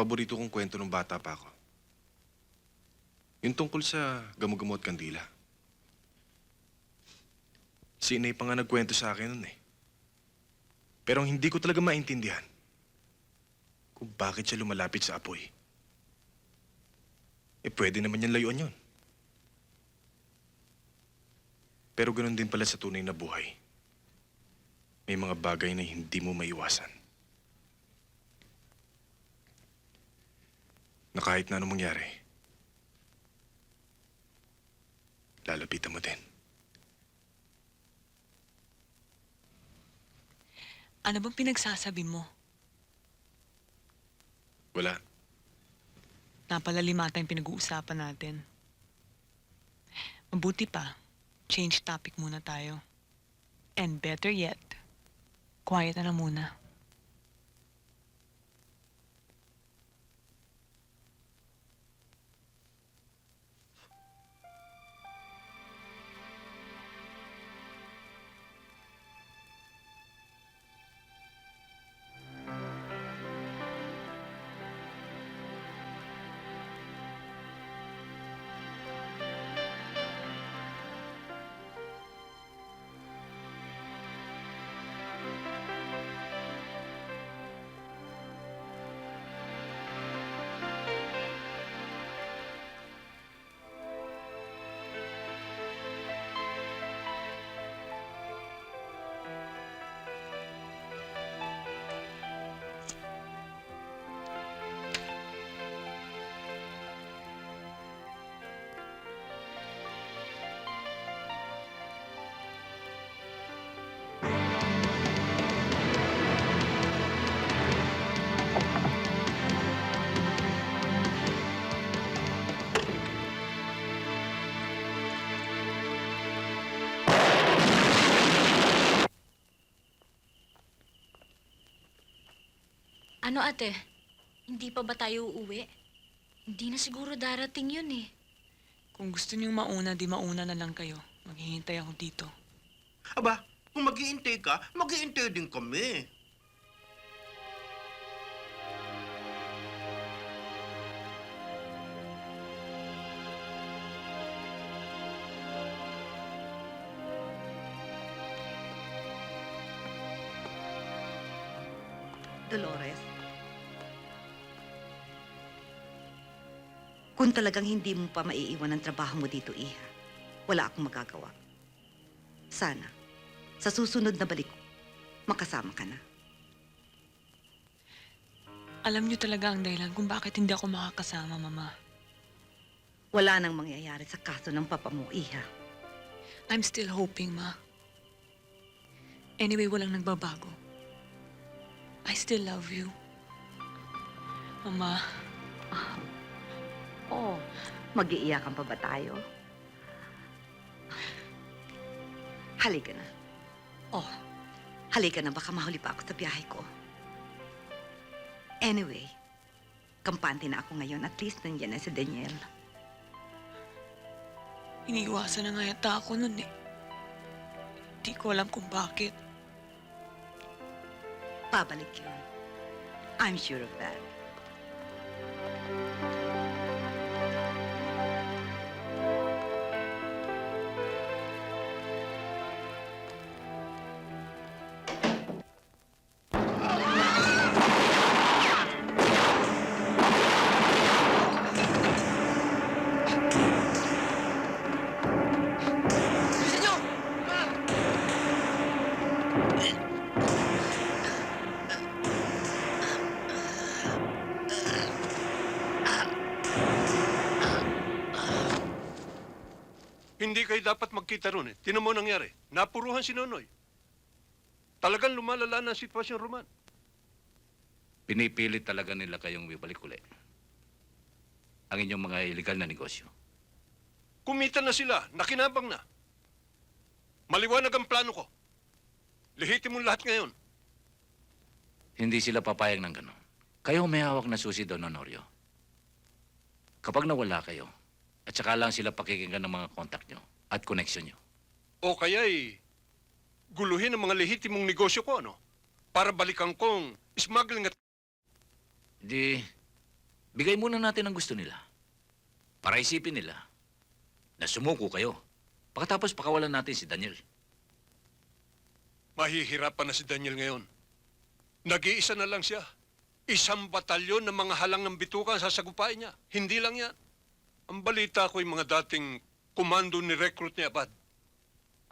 paborito kong kwento nung bata pa ako. Yung tungkol sa gamugamot kandila. Si Inay pa nga nagkwento sa akin nun eh. Pero ang hindi ko talaga maintindihan kung bakit siya lumalapit sa apoy. Eh pwede naman yan layuan yun. Pero ganun din pala sa tunay na buhay. May mga bagay na hindi mo maiwasan. Na kahit na anong mangyari, lalapitan mo din. Ano bang pinagsasabi mo? Wala. Napalalimata yung pinag-uusapan natin. Mabuti pa, change topic muna tayo. And better yet, quiet na lang muna. Ano ate? Hindi pa ba tayo uuwi? Hindi na siguro darating yun eh. Kung gusto niyong mauna, di mauna na lang kayo. Maghihintay ako dito. Aba, kung mag-iintay ka, mag-iintay din kami. Dolores. Kung talagang hindi mo pa maiiwan ang trabaho mo dito, Iha, wala akong magagawa. Sana, sa susunod na balik ko, makasama ka na. Alam niyo talaga ang dahilan kung bakit hindi ako makakasama, Mama. Wala nang mangyayari sa kaso ng papa mo, Iha. I'm still hoping, Ma. Anyway, walang nagbabago. I still love you. Mama, Oo. Mag-iiyakan pa ba tayo? Halika na. Oh, halika na. Baka mahuli pa ako sa biyahe ko. Anyway, kampante na ako ngayon. At least nandiyan na si Daniel. iniiwasan na nga yata ako nun eh. Di ko alam kung bakit. Pabalik yun. I'm sure of that. Hindi kayo dapat magkita ron eh. Tinan mo nangyari. Napuruhan si Nonoy. Talagang lumalala na ang sitwasyon, Roman. Pinipilit talaga nila kayong bibalik uli. Ang inyong mga illegal na negosyo. Kumita na sila. Nakinabang na. Maliwanag ang plano ko. Lihitin mo lahat ngayon. Hindi sila papayag ng gano'n. Kayo may hawak na susi doon, Honorio. Kapag nawala kayo, at saka lang sila pakikinggan ng mga kontak nyo at connection nyo. O kaya'y guluhin ang mga lehitimong negosyo ko, ano? Para balikan kong smuggling at... Di, Bigay muna natin ang gusto nila. Para isipin nila na sumuko kayo. Pagkatapos pakawalan natin si Daniel. Mahihirapan na si Daniel ngayon. Nag-iisa na lang siya. Isang batalyon ng mga halang ng bitukan sasagupain niya. Hindi lang yan. Ang balita ko yung mga dating komando ni recruit ni Abad.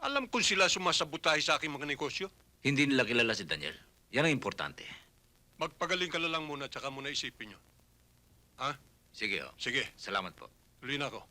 Alam kung sila sumasabotahe sa aking mga negosyo. Hindi nila kilala si Daniel. Yan ang importante. Magpagaling ka na lang muna, tsaka muna isipin nyo. Ha? Sige, oh. Sige, Salamat po. tuloy na ako.